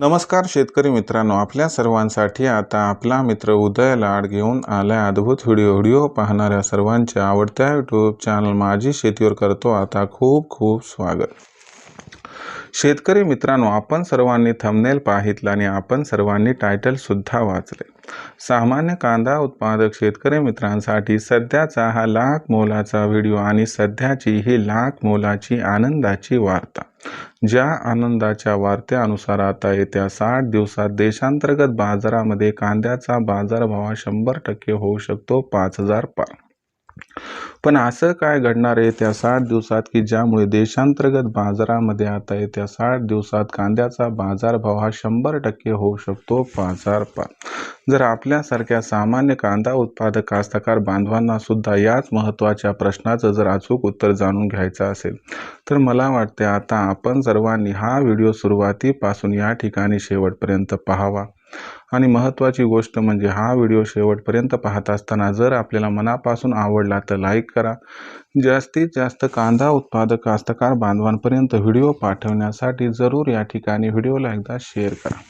नमस्कार शेतकरी मित्रांनो आपल्या सर्वांसाठी आता आपला मित्र उदय लाड घेऊन आला अद्भुत व्हिडिओ. व्हिडिओ पाहणाऱ्या सर्वांच्या आवडत्या यूट्यूब चॅनल माझी शेतीवर करतो आता खूप खूप स्वागत. शेतकरी मित्रांनो आपण सर्वांनी थंबनेल पाहितलं आणि आपण सर्वांनी टायटलसुद्धा वाचले. सामान्य कांदा उत्पादक शेतकरी मित्रांसाठी सध्याचा हा लाख मोलाचा व्हिडिओ आणि सध्याची ही लाख मोलाची आनंदाची वार्ता. ज्या आनंदाच्या वार्त्यानुसार आता येत्या साठ दिवसात देशांतर्गत बाजारामध्ये कांद्याचा बाजारभाव हा शंभर टक्के होऊ शकतो पाच हजार पार पण असं काय घडणार आहे त्या साठ दिवसात की ज्यामुळे देशांतर्गत बाजारामध्ये आता येत्या साठ दिवसात कांद्याचा बाजारभाव हा शंभर टक्के होऊ शकतो? पाच हजार पाच जर आपल्यासारख्या सामान्य कांदा उत्पादक कास्तकार बांधवांना सुद्धा याच महत्त्वाच्या प्रश्नाचं जर अचूक उत्तर जाणून घ्यायचं असेल तर मला वाटते आता आपण सर्वांनी हा व्हिडिओ सुरुवातीपासून या ठिकाणी शेवटपर्यंत पाहावा. आणि महत्त्वाची गोष्ट म्हणजे हा व्हिडिओ शेवटपर्यंत पाहत असताना जर आपल्याला मनापासून आवडला तर लाईक करा. जास्तीत जास्त कांदा उत्पादक कास्तकार बांधवांपर्यंत व्हिडिओ पाठवण्यासाठी जरूर या ठिकाणी व्हिडिओला एकदा शेअर करा.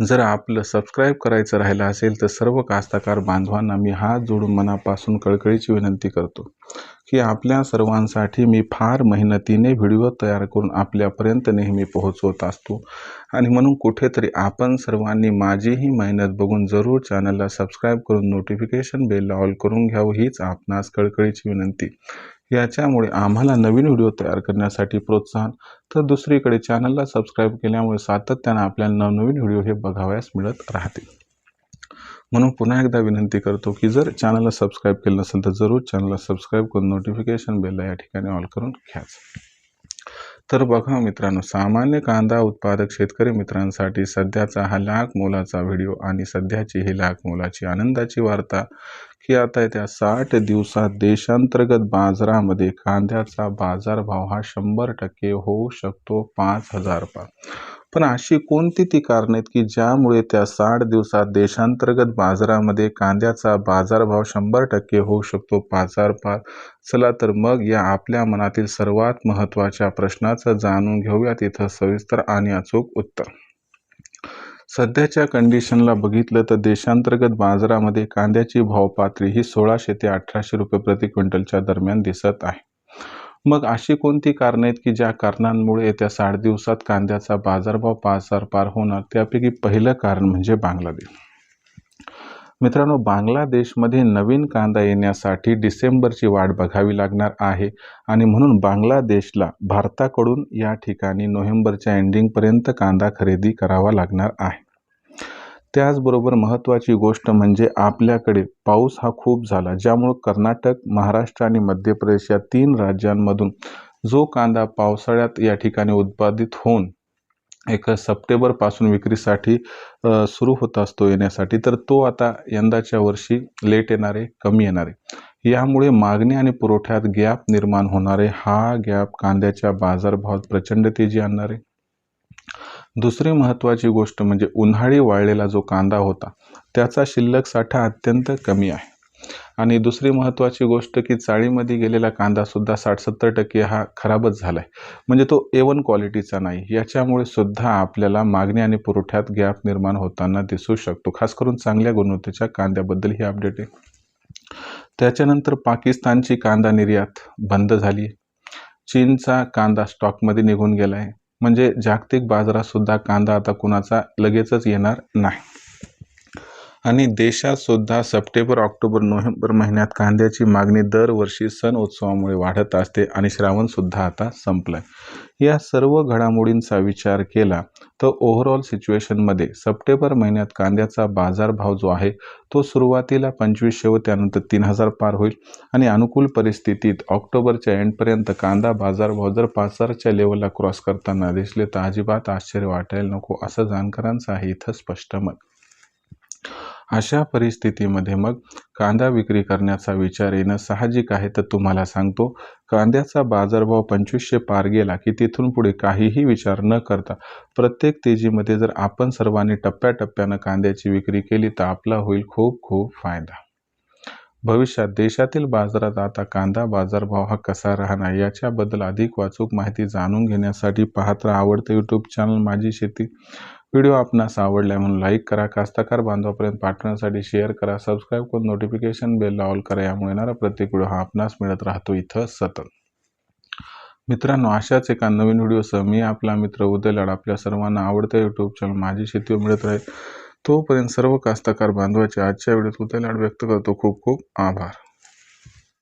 जर आपलं सबस्क्राईब करायचं राहिलं असेल तर सर्व कास्तकार बांधवांना मी हात जोडून मनापासून कळकळीची विनंती करतो की आपल्या सर्वांसाठी मी फार मेहनतीने व्हिडिओ तयार करून आपल्यापर्यंत नेहमी पोहोचवत असतो. आणि म्हणून कुठेतरी आपण सर्वांनी माझीही मेहनत बघून जरूर चॅनलला सबस्क्राईब करून नोटिफिकेशन बेल ऑल करून घ्यावं हीच आपणास कळकळीची विनंती. याच्यामुळे आम्हाला नवीन व्हिडिओ तयार करण्यासाठी प्रोत्साहन. तर दुसरीकडे चॅनलला सबस्क्राईब केल्यामुळे सातत्यानं आपल्याला नवनवीन व्हिडिओ हे बघावयास मिळत राहतील. म्हणून पुन्हा एकदा विनंती करतो की जर चॅनलला सबस्क्राईब केलं नसेल तर जरूर चॅनलला सबस्क्राईब करून नोटिफिकेशन बेलला या ठिकाणी ऑल करून घ्याच. तर बघा मित्रांनो सामान्य कांदा उत्पादक शेतकरी मित्रांसाठी सध्याचा हा लाख मोलाचा व्हिडिओ आणि सध्याची ही लाख मोलाची आनंदाची वार्ता की आता येत्या साठ दिवसात देशांतर्गत बाजारामध्ये कांद्याचा बाजारभाव हा शंभर टक्के होऊ शकतो पाच हजार पाच पण अशी कोणती ती कारणं आहेत की ज्यामुळे त्या साठ दिवसात देशांतर्गत बाजारामध्ये कांद्याचा बाजारभाव शंभर टक्के होऊ शकतो पाच हजार पाच चला तर मग या आपल्या मनातील सर्वात महत्त्वाच्या प्रश्नाचं जाणून घेऊया तिथं सविस्तर आणि अचूक उत्तर. सध्याच्या कंडिशनला बघितलं तर देशांतर्गत बाजारामध्ये कांद्याची भावपातळी ही सोळाशे ते अठराशे रुपये प्रति क्विंटलच्या दरम्यान दिसत आहे. मग अशी कोणती कारणं आहेत की ज्या कारणांमुळे येत्या साठ दिवसात कांद्याचा बाजारभाव पाच हजार पार होणार? त्यापैकी पहिलं कारण म्हणजे बांगलादेश. मित्रांनो बांगलादेशमध्ये नवीन कांदा येण्यासाठी डिसेंबरची वाट बघावी लागणार आहे आणि म्हणून बांगलादेशला भारताकडून या ठिकाणी नोव्हेंबरच्या एंडिंगपर्यंत कांदा खरेदी करावा लागणार आहे. त्याचबरोबर महत्त्वाची गोष्ट म्हणजे आपल्याकडे पाऊस हा खूप झाला ज्यामुळं कर्नाटक महाराष्ट्र आणि मध्य प्रदेश या तीन राज्यांमधून जो कांदा पावसाळ्यात या ठिकाणी उत्पादित होऊन एक सप्टेंबरपासून विक्रीसाठी सुरू होत असतो येण्यासाठी तर तो आता यंदाच्या वर्षी लेट येणारे कमी येणारे. यामुळे मागणी आणि पुरवठ्यात गॅप निर्माण होणारे हा गॅप कांद्याच्या बाजारभावात प्रचंड तेजी आणणारे. दुसरी महत्त्वाची गोष्ट म्हणजे उन्हाळी वाळलेला जो कांदा होता त्याचा शिल्लक साठा अत्यंत कमी आहे. आणि दुसरी महत्त्वाची गोष्ट की चाळीमध्ये गेलेला कांदासुद्धा साठ सत्तर टक्के हा खराबच झाला आहे म्हणजे तो ए वन क्वालिटीचा नाही. याच्यामुळे सुद्धा आपल्याला मागणी आणि पुरवठ्यात गॅप निर्माण होताना दिसू शकतो. खास करून चांगल्या गुणवत्तेच्या कांद्याबद्दल ही अपडेट आहे. त्याच्यानंतर पाकिस्तानची कांदा निर्यात बंद झाली चीनचा कांदा स्टॉकमध्ये निघून गेला आहे म्हणजे जागतिक बाजारात सुद्धा कांदा आता कुणाचा लगेचच येणार नाही. आणि देशातसुद्धा सप्टेंबर ऑक्टोबर नोव्हेंबर महिन्यात कांद्याची मागणी दरवर्षी सण उत्सवामुळे वाढत असते आणि श्रावणसुद्धा आता संपलाय. या सर्व घडामोडींचा विचार केला तर ओव्हरऑल सिच्युएशनमध्ये सप्टेंबर महिन्यात कांद्याचा बाजारभाव जो आहे तो सुरुवातीला पंचवीसशे व त्यानंतर तीन हजार पार होईल आणि अनुकूल परिस्थितीत ऑक्टोबरच्या एंडपर्यंत कांदा बाजारभाव जर पाच हजारच्या लेवलला क्रॉस करताना दिसले तर अजिबात आश्चर्य वाटायला नको असं जाणकारांचं आहे इथं स्पष्ट मत. अशा परिस्थितीमध्ये मग कांदा विक्री करण्याचा विचार येणं साहजिक आहे तर तुम्हाला सांगतो कांद्याचा बाजारभाव पंचवीसशे पार गेला की तिथून पुढे काहीही विचार न करता प्रत्येक तेजीमध्ये जर आपण सर्वांनी टप्प्याटप्प्यानं कांद्याची विक्री केली तर आपला होईल खूप खूप फायदा. भविष्यात देशातील बाजारात आता कांदा बाजारभाव हा कसा राहणार याच्याबद्दल अधिक वाचूक माहिती जाणून घेण्यासाठी पाहत राहा. आवडतं यूट्यूब चॅनल माझी शेती. व्हिडिओ आपणास आवडला म्हणून लाईक करा. कास्तकार बांधवापर्यंत पाठवण्यासाठी शेअर करा. सबस्क्राईब करून नोटिफिकेशन बेल ऑल करा. यामुळे येणारा प्रत्येक व्हिडिओ हा आपणास मिळत राहतो इथं सतत. मित्रांनो अशाच एका नवीन व्हिडिओसह मी आपला मित्र उदय लाड आपल्या सर्वांना आवडतं यूट्यूब चॅनल माझी शेती मिळत राहील. तोपर्यंत सर्व कास्तकार बांधवाचे आजच्या व्हिडिओत उद्याला व्यक्त करतो. खूप खूप आभार.